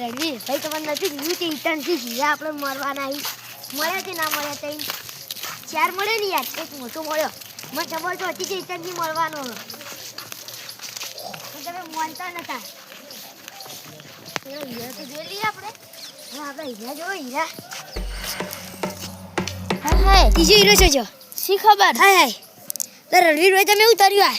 રણવીર ભાઈ તમને નથી જોયું કે ઇટનથી જીરા આપણે મરવાના આવી મળ્યા કે ના મળ્યા તઈ? ચાર મળે ને યાર. એક મોટો મળ્યો. મને ખબર તો હતી કે ઇટનથી મળવાનો. તમે માનતા નતા. હીરા તો જોઈ લઈએ આપણે. હા આપણે હીરા જોવો હીરા. હા હા ત્રીજો હીરો જોજો શી ખબર? હાય હાય. રણવીરભાઈ તમે ઉતાર્યું આ.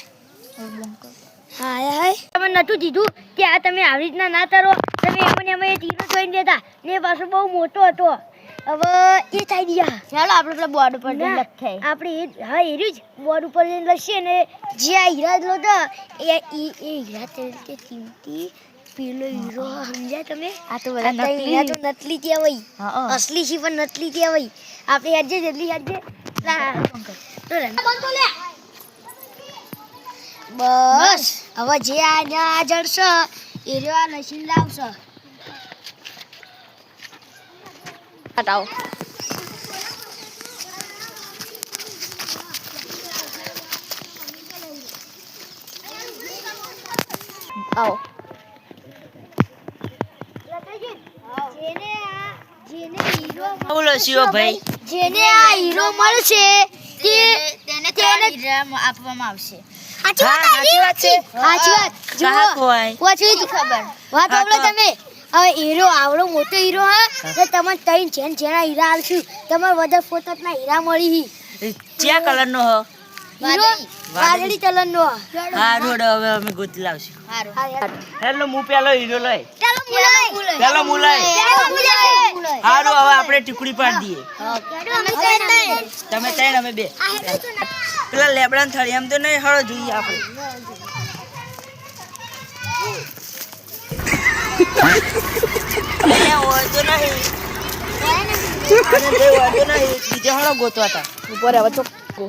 હાય હાય. તમે નતું કીધું કે આ તમે આવી રીતના ના તરો. તમે એમને એમ તીરો જોઈને દેતા ને પાછો બહુ મોટો હતો. હવે એ થઈ ગયા. ચાલો આપણે પેલા બોર્ડ ઉપર ના, લખાય આપણે એ હા એ જ. બોર્ડ ઉપર જઈને લખીએ ને જે આ હીરા જ હતા એ એ હીરા તરીકે કિંમતી પેલો હીરો સમજ્યા તમે? આ તો બધા હીરા તો નકલી કહેવાય. અસલી છે પણ નકલી કહેવાય. આપણે આજે જલ્દી આજે બસ. હવે જે આ આ જડશે એ રહ્યો આ લસીન લાવશે. હટાવો. આવો. જેને આ હીરો બોલો જેને આ હીરો મળશે તે તેને આપવામાં આવશે. સાચી વાત સાચી વાત છે. સાચી વાત. જુઓ ખોવાય? વાંચી ખબર. વાત હા તમે. હવે હીરો આવડો મોટો હીરો હા તો તમે તઈ જેન જેના હીરા આલશું તમારે વધારે પોતાના હીરા મળી હી. કયા કલર નો હો. વાદળી. હા હવે અમે ગોતી લાવશું. હેલો હું પેલો હીરો લઈ. પેલો ચાલો હારું હવે આપણે ટીકડી પાડી દઈએ. તમે ત્રણ અમે બે. પેલા લેબડા થળી એમ તો નહીં હળો જોઈએ આપણે. બીજે હળો ગોતવા હતા ઉપર હવે ચોખ્ખો.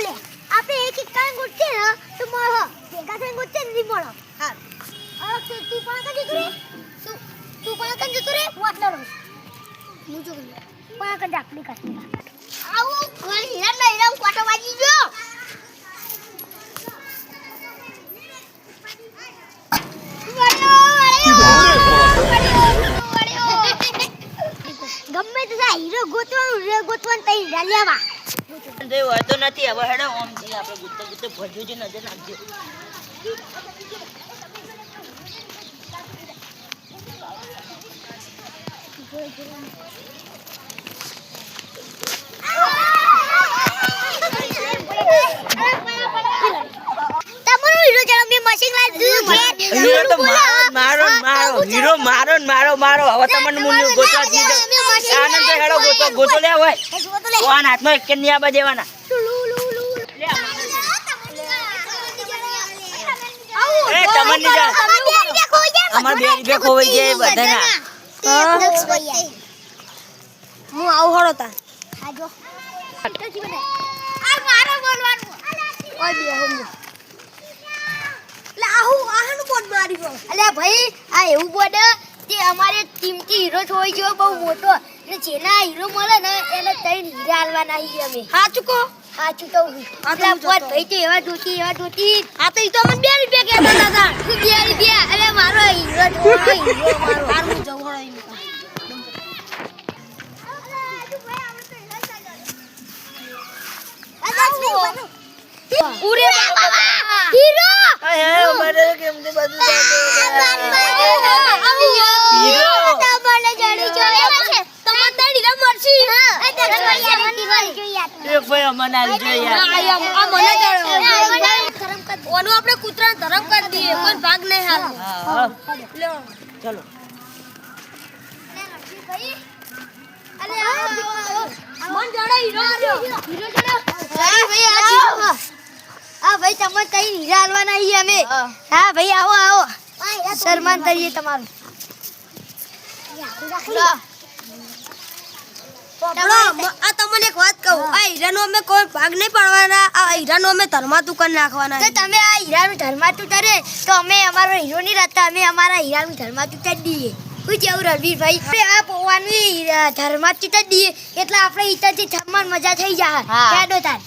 એ ઉભારો લે આપણે એક એક કાંઈ ગોઠે ને, તો મળો. ભેગા થઈને ગોઠે ને નહીં મળો હા હવે તું પણ કાં જતો રે તું તું પણ કાં જતો રે હું આટલો રહું હું જો પણ કાં ડાકલી કાઢી આવું ઘર હીરા ના હીરા કોટો ગમે તે હીરો ગોતવાનું હીરો ગોતવાનું, તઈ લેવા. નથી હવે હેડો ઓમ જઈએ આપણે ગુત્તે ગુત્તે ભજ્યું છે નજર નાખજો મારો મારો મારો મારો હવે તમને મુન્યું ગોતવા દીધો હેડો ગોતો ગોતો લે હોય કોણ હાથમાં એક ની આબા દેવાના એ ની જા અમાર બે રૂપિયા ખોવાઈ ગયા બધાના. હું. આવું હળો તા આજો આ મારો બોલવાનું. ઓય બે ભાઈ આ એવું બોલ તે અમારે કિંમતી હીરો જોઈ ગયો બહુ મોટો. ને જેના હીરો મળે ને એને ત્રણ હીરા આલવાના આવી અમે. સાચું કો સાચું તો એટલે બોલ ભાઈ તો એવા જોતી એવા જોતી આ તો ઈ તો મને બે રૂપિયા કહેતા હતા. બે રૂપિયા. અરે મારો હીરો છોડો હીરો મારો. હારું જવું ઉરે બાબા! હીરો! હે અમારે કેમ તે બધું હીરો તમને જડી જોવે છે તમાર તડી હીરા મરસી એક ભાઈ અમને આલજો યાર ઓનું આપણે કૂતરા ધરમ કરી દઈએ કોઈ ભાગ નહીં હાલ. હા ચલો. હા ભાઈ તમે કઈ હીરા હાલવાના છીએ અમે હા ભાઈ આવો આવો સન્માન કરીએ તમારું આ તમને એક વાત કહું. આ હીરાનો અમે કોઈ ભાગ નહીં પાડવાના. આ હીરાનો અમે ધર્મા કરી નાખવાના તો તમે આ હીરાનું ધર્માતું કરે તો અમે અમારો હીરો નહીં રાખતા. અમે અમારા હીરાનું ધર્માતું કરી દઈએ. શું કેવું રણવીરભાઈ? આપણે આ પોવાનું ધર્માતું કરી દઈએ. એટલે આપણે ઈતાથી થમણ મજા થઈ જાય. હા. હેડો તાર.